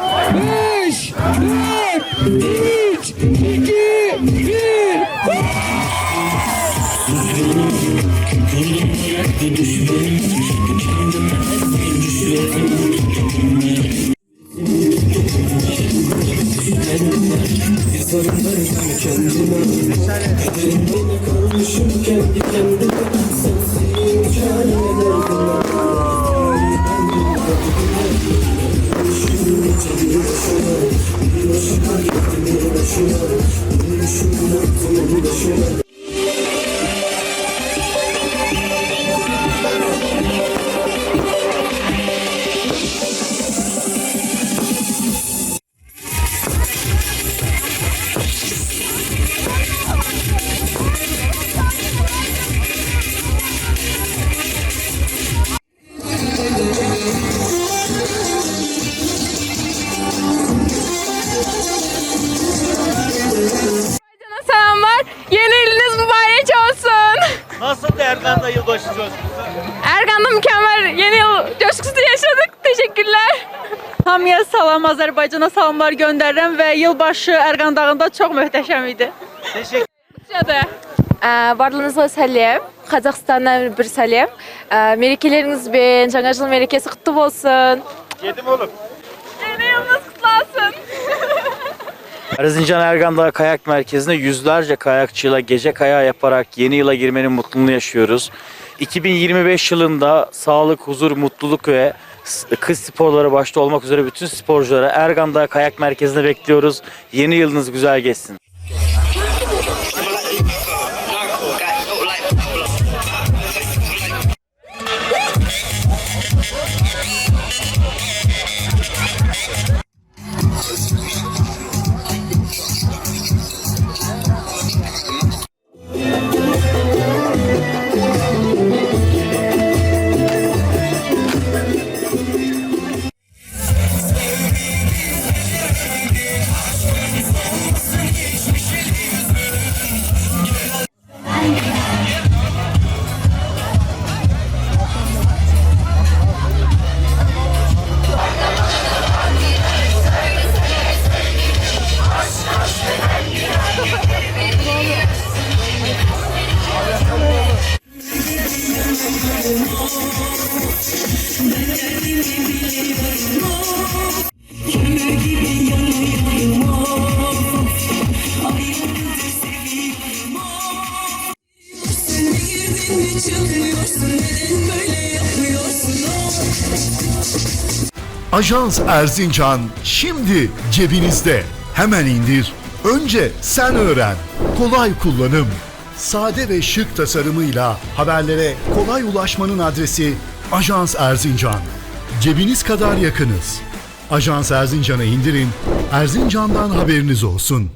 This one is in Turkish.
5, 4, 3, 2, 1. Can'a Ergan'da yılbaşı coşkusu? Ergan'da mükemmel yeni yıl coşkusu yaşadık. Teşekkürler. Hamıya salam, Azərbaycana salamlar göndərirəm və yılbaşı Ərqan dağında çox möhtəşəm idi. Teşekkür Şurada. Барлығыңызға сәлем. Қазақстаннан бір сәлем. Ә, Мерекелеріңізбен жаңа жыл мерекесі құтты болсын. Yedim oğlum. Erzincan Ergan'da kayak merkezinde yüzlerce kayakçıyla gece kayağı yaparak yeni yıla girmenin mutluluğunu yaşıyoruz. 2025 yılında sağlık, huzur, mutluluk ve kış sporları başta olmak üzere bütün sporcuları Ergan'da kayak merkezinde bekliyoruz. Yeni yılınız güzel geçsin. Ajans Erzincan şimdi cebinizde. Hemen indir. Önce sen öğren. Kolay kullanım. Sade ve şık tasarımıyla haberlere kolay ulaşmanın adresi Ajans Erzincan. Cebiniz kadar yakınız. Ajans Erzincan'ı indirin. Erzincan'dan haberiniz olsun.